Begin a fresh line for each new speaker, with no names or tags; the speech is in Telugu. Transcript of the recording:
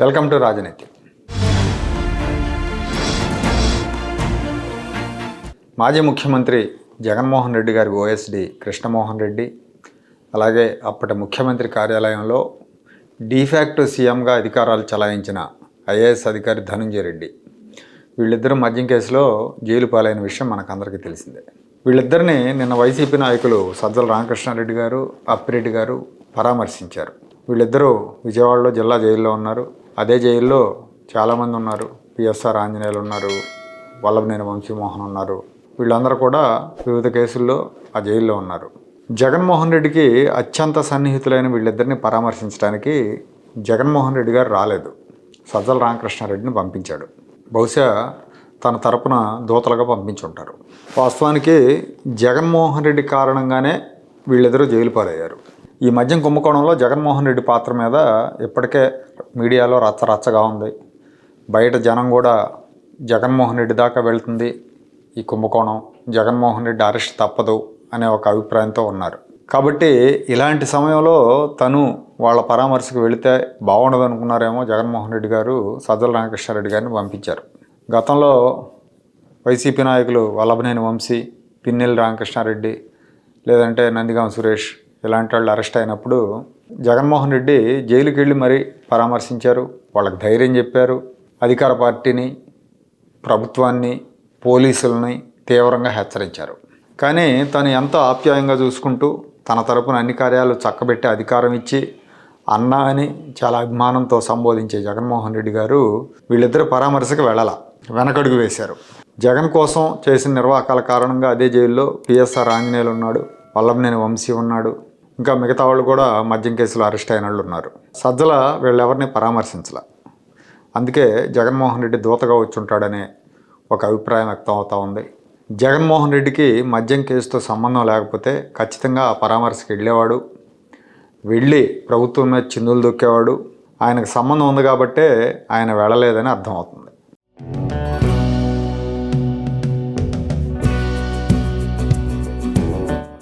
వెల్కమ్ టు రాజనీతి. మాజీ ముఖ్యమంత్రి జగన్మోహన్ రెడ్డి గారి ఓఎస్డి కృష్ణమోహన్ రెడ్డి అలాగే అప్పటి ముఖ్యమంత్రి కార్యాలయంలో డీఫ్యాక్ట్ సీఎంగా అధికారాలు చలాయించిన ఐఏఎస్ అధికారి ధనుంజయ రెడ్డి. వీళ్ళిద్దరూ మద్యం కేసులో జైలు పాలైన విషయం మనకందరికీ తెలిసిందే. వీళ్ళిద్దరిని నిన్న వైసీపీ నాయకులు సజ్జల రామకృష్ణారెడ్డి గారు అప్పిరెడ్డి గారు పరామర్శించారు. వీళ్ళిద్దరూ విజయవాడలో జిల్లా జైల్లో ఉన్నారు. అదే జైల్లో చాలామంది ఉన్నారు. పిఎస్ఆర్ ఆంజనేయులు ఉన్నారు. వల్లభనేని వంశీమోహన్ ఉన్నారు. వీళ్ళందరూ కూడా వివిధ కేసుల్లో ఆ జైల్లో ఉన్నారు. జగన్మోహన్ రెడ్డికి అత్యంత సన్నిహితులైన వీళ్ళిద్దరిని పరామర్శించడానికి జగన్మోహన్ రెడ్డి గారు రాలేదు. సజ్జల రామకృష్ణారెడ్డిని పంపించాడు. బహుశా తన తరపున దూతలుగా పంపించుంటారు. వాస్తవానికి జగన్మోహన్ రెడ్డి కారణంగానే వీళ్ళిద్దరూ జైలు పాలయ్యారు. ఈ మద్యం కుంభకోణంలో జగన్మోహన్ రెడ్డి పాత్ర మీద ఇప్పటికే మీడియాలో రచ్చ రచ్చగా ఉంది. బయట జనం కూడా జగన్మోహన్ రెడ్డి దాకా వెళ్తుంది ఈ కుంభకోణం. జగన్మోహన్ రెడ్డి అరెస్ట్ తప్పదు అనే ఒక అభిప్రాయంతో ఉన్నారు. కాబట్టి ఇలాంటి సమయంలో తను వాళ్ళ పరామర్శకు వెళితే బాగుండదు అనుకున్నారేమో జగన్మోహన్ రెడ్డి గారు సజ్జల రామకృష్ణారెడ్డి గారిని పంపించారు. గతంలో వైసీపీ నాయకులు వల్లభనేని వంశీ పిన్నెల్లి రామకృష్ణారెడ్డి లేదంటే నందిగాం సురేష్ ఇలాంటి వాళ్ళు అరెస్ట్ అయినప్పుడు జగన్మోహన్ రెడ్డి జైలుకి వెళ్ళి మరీ పరామర్శించారు వాళ్ళకి ధైర్యం చెప్పారు అధికార పార్టీని ప్రభుత్వాన్ని పోలీసులని తీవ్రంగా హెచ్చరించారు. కానీ తను ఎంతో ఆప్యాయంగా చూసుకుంటూ తన తరపున అన్ని కార్యాలు చక్కబెట్టి అధికారం ఇచ్చి అన్న అని చాలా అభిమానంతో సంబోధించే జగన్మోహన్ రెడ్డి గారు వీళ్ళిద్దరు పరామర్శకు వెళ్ళాల వెనకడుగు వేశారు. జగన్ కోసం చేసిన నిర్వాహకాల కారణంగా అదే జైల్లో పిఎస్ఆర్ ఆంజనేయులు ఉన్నాడు వల్లభనేని వంశీ ఉన్నాడు ఇంకా మిగతా వాళ్ళు కూడా మద్యం కేసులో అరెస్ట్ అయిన వాళ్ళు ఉన్నారు. సజ్జల వీళ్ళెవరిని పరామర్శించాల? అందుకే జగన్మోహన్ రెడ్డి దూతగా వచ్చి ఉంటాడనే ఒక అభిప్రాయం వ్యక్తం అవుతూ ఉంది. జగన్మోహన్ రెడ్డికి మద్యం కేసుతో సంబంధం లేకపోతే ఖచ్చితంగా ఆ పరామర్శకు వెళ్ళేవాడు. వెళ్ళి ప్రభుత్వం మీద చిందులు దొక్కేవాడు. ఆయనకు సంబంధం ఉంది కాబట్టే ఆయన వెళ్ళలేదని అర్థమవుతుంది.